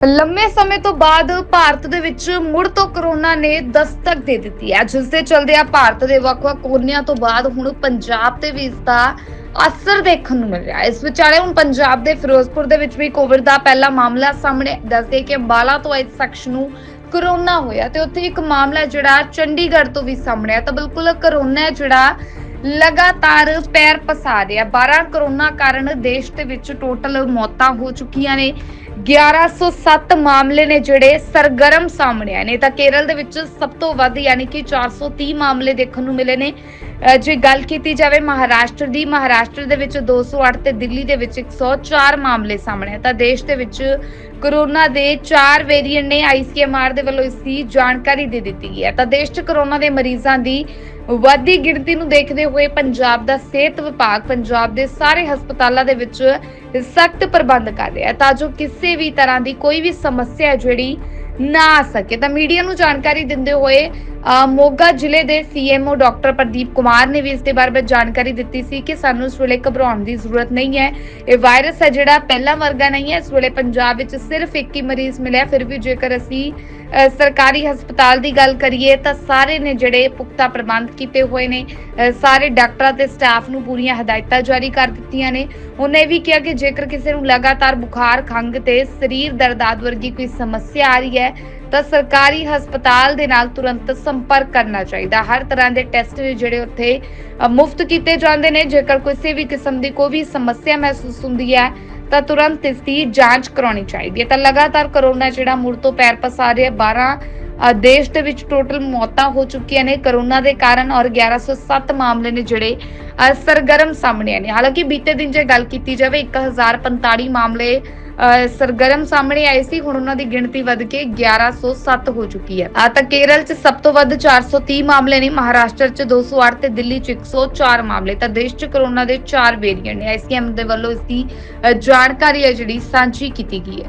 ਲੰਮੇ ਸਮੇਂ ਤੋਂ ਬਾਅਦ ਭਾਰਤ ਦੇ ਵਿੱਚ ਮੁੜ ਤੋਂ ਕਰੋਨਾ ਨੇ ਦਸਤਕ ਦੇ ਦਿੱਤੀ ਹੈ। ਜਿਸ ਦੇ ਚਲਦਿਆਂ ਭਾਰਤ ਦੇ ਵੱਖ-ਵੱਖ ਕੋਨਿਆਂ ਤੋਂ ਬਾਅਦ ਹੁਣ ਪੰਜਾਬ ਤੇ ਵੀ ਇਸ ਦਾ ਅਸਰ ਦੇਖਣ ਨੂੰ ਮਿਲ ਰਿਹਾ ਹੈ। ਇਸ ਵਿਚਾਲੇ ਹੁਣ ਪੰਜਾਬ ਦੇ ਫਿਰੋਜ਼ਪੁਰ ਦੇ ਵਿੱਚ ਵੀ ਕੋਵਿਡ ਦਾ ਪਹਿਲਾ ਮਾਮਲਾ ਸਾਹਮਣੇ ਦੱਸਦੇ ਕਿ ਅੰਬਾਲਾ ਤੋਂ ਇਸ ਸ਼ਖਸ ਨੂੰ ਕਰੋਨਾ ਹੋਇਆ ਤੇ ਉੱਥੇ ਇੱਕ ਮਾਮਲਾ ਜਿਹੜਾ ਚੰਡੀਗੜ੍ਹ ਤੋਂ ਵੀ ਸਾਹਮਣੇ ਆ ਤਾਂ ਬਿਲਕੁਲ ਕਰੋਨਾ ਜਿਹੜਾ ਲਗਾਤਾਰ ਪੈਰ ਪਸਾ ਰਿਹਾ। 12 ਕਰੋਨਾ ਕਾਰਨ ਦੇਸ਼ ਦੇ ਵਿੱਚ ਟੋਟਲ ਮੌਤਾਂ ਹੋ ਚੁੱਕੀਆਂ ਨੇ। 1107 ਮਾਮਲੇ ਨੇ ਜਿਹੜੇ ਸਰਗਰਮ ਸਾਹਮਣੇ ਆਏ ਨੇ। ਤਾਂ ਕੇਰਲ ਦੇ ਵਿੱਚ ਸਭ ਤੋਂ ਵੱਧ ਯਾਨੀ ਕਿ 430 ਮਾਮਲੇ ਦੇਖਣ ਨੂੰ ਮਿਲੇ ਨੇ। ਜੇ ਗੱਲ ਕੀਤੀ ਜਾਵੇ ਮਹਾਰਾਸ਼ਟਰ ਦੀ, ਮਹਾਰਾਸ਼ਟਰ ਦੇ ਵਿੱਚ 208 ਤੇ ਦਿੱਲੀ ਦੇ ਵਿੱਚ 104 ਮਾਮਲੇ ਸਾਹਮਣੇ ਆ ਤਾਂ ਦੇਸ਼ ਦੇ ਵਿੱਚ ਕਰੋਨਾ ਦੇ 4 ਵੇਰੀਐਂਟ ਨੇ ਆਈਸੀਐਮਆਰ ਦੇ ਵੱਲੋਂ ਇਸ ਦੀ ਜਾਣਕਾਰੀ ਦੇ ਦਿੱਤੀ ਗਈ ਹੈ। ਤਾਂ ਦੇਸ਼ 'ਚ ਕਰੋਨਾ ਦੇ ਮਰੀਜ਼ਾਂ ਦੀ ਵੱਧਦੀ ਗਿਣਤੀ ਨੂੰ ਦੇਖਦੇ ਹੋਏ ਪੰਜਾਬ ਦਾ ਸਿਹਤ ਵਿਭਾਗ ਪੰਜਾਬ ਦੇ ਸਾਰੇ ਹਸਪਤਾਲਾਂ ਦੇ ਵਿੱਚ ਸਖਤ ਪ੍ਰਬੰਧ ਕਰ ਰਿਹਾ ਹੈ। ਤਾਂ ਜੋ ਕਿਸੇ ਵੀ ਤਰ੍ਹਾਂ ਦੀ ਕੋਈ ਵੀ ਸਮੱਸਿਆ ਜਿਹੜੀ ਨਾ ਆ ਸਕੇ। ਤਾਂ ਮੀਡੀਆ ਨੂੰ ਜਾਣਕਾਰੀ ਦਿੰਦੇ ਹੋਏ ਮੋਗਾ ਜ਼ਿਲ੍ਹੇ ਦੇ ਸੀਐਮਓ ਡਾਕਟਰ ਪ੍ਰਦੀਪ ਕੁਮਾਰ ਨੇ ਵੀ ਇਸ ਦੇ ਬਾਰੇ ਵਿੱਚ ਜਾਣਕਾਰੀ ਦਿੱਤੀ ਸੀ ਕਿ ਸਾਨੂੰ ਇਸ ਵੇਲੇ ਘਬਰਾਉਣ ਦੀ ਜ਼ਰੂਰਤ ਨਹੀਂ ਹੈ। ਇਹ ਵਾਇਰਸ ਹੈ ਜਿਹੜਾ ਪਹਿਲਾਂ ਵਰਗਾ ਨਹੀਂ ਹੈ। ਇਸ ਵੇਲੇ ਪੰਜਾਬ ਵਿੱਚ ਸਿਰਫ ਇੱਕ ਹੀ ਮਰੀਜ਼ ਮਿਲਿਆ, ਫਿਰ ਵੀ ਜੇਕਰ ਅਸੀਂ ਸਰਕਾਰੀ ਹਸਪਤਾਲ ਦੀ ਗੱਲ ਕਰੀਏ ਤਾਂ ਸਾਰੇ ਨੇ ਜਿਹੜੇ ਪੁਖਤਾ ਪ੍ਰਬੰਧ ਕੀਤੇ ਹੋਏ ਨੇ ਸਾਰੇ ਡਾਕਟਰਾਂ ਤੇ ਸਟਾਫ ਨੂੰ ਪੂਰੀਆਂ ਹਦਾਇਤਾਂ ਜਾਰੀ ਕਰ ਦਿੱਤੀਆਂ ਨੇ। ਉਹਨੇ ਇਹ ਵੀ ਕਿਹਾ ਕਿ ਜੇਕਰ ਕਿਸੇ ਨੂੰ ਲਗਾਤਾਰ ਬੁਖਾਰ, ਖੰਘ ਤੇ ਸਰੀਰ ਦਰਦ ਆਦਿ ਵਰਗੀ ਕੋਈ ਸਮੱਸਿਆ ਆ ਰਹੀ ਹੈ ਤਾਂ ਸਰਕਾਰੀ ਹਸਪਤਾਲ ਦੇ ਨਾਲ ਤੁਰੰਤ ਸੰਪਰਕ ਕਰਨਾ ਚਾਹੀਦਾ। ਹਰ ਤਰ੍ਹਾਂ ਦੇ ਟੈਸਟ ਨੇ ਜਿਹੜੇ ਉੱਥੇ ਮੁਫਤ ਕੀਤੇ ਜਾਂਦੇ ਨੇ। ਜੇਕਰ ਕਿਸੇ ਵੀ ਕਿਸਮ ਦੀ ਕੋਈ ਵੀ ਸਮੱਸਿਆ ਮਹਿਸੂਸ ਹੁੰਦੀ ਹੈ, ਤਾਂ ਤੁਰੰਤ ਇਸ ਦੀ ਜਾਂਚ ਕਰਾਉਣੀ ਚਾਹੀਦੀ ਹੈ। ਤਾਂ ਲਗਾਤਾਰ ਕਰੋਨਾ ਜਿਹੜਾ ਮੁੜ ਤੋਂ ਪੈਰ ਪਸਾ ਰਿਹਾ 12 ਦੇਸ਼ ਦੇ ਵਿੱਚ ਟੋਟਲ ਮੌਤਾਂ ਹੋ ਚੁੱਕੀਆਂ ਨੇ ਕਰੋਨਾ ਦੇ ਕਾਰਨ ਔਰ 1107 ਮਾਮਲੇ ਨੇ ਜਿਹੜੇ ਸਰਗਰਮ ਸਾਹਮਣੇ ਆਏ ਨੇ। ਹਾਲਾਂਕਿ ਬੀਤੇ ਦਿਨ ਜੇ ਗੱਲ ਕੀਤੀ ਜਾਵੇ 1045 ਮਾਮਲੇ ਸਰਗਰਮ ਸਾਹਮਣੇ ਆਏ ਸੀ। ਹੁਣ ਉਹਨਾਂ ਦੀ ਗਿਣਤੀ ਵੱਧ ਕੇ 1107 ਹੋ ਚੁੱਕੀ ਹੈ। ਆ ਤਾਂ ਕੇਰਲ 'ਚ ਸਭ ਤੋਂ ਵੱਧ 430 ਮਾਮਲੇ ਨੇ, ਮਹਾਰਾਸ਼ਟਰ 'ਚ 208 ਤੇ ਦਿੱਲੀ 'ਚ 104 ਮਾਮਲੇ, ਤਾਂ ਦੇਸ਼ 'ਚ ਕਰੋਨਾ ਦੇ 4 ਵੇਰੀਐਂਟ ਨੇ। ਆਈਸੀਐਮ ਦੇ ਵੱਲੋਂ ਇਸ ਦੀ ਜਾਣਕਾਰੀ ਹੈ ਜਿਹੜੀ ਸਾਂਝੀ ਕੀਤੀ ਗਈ ਹੈ।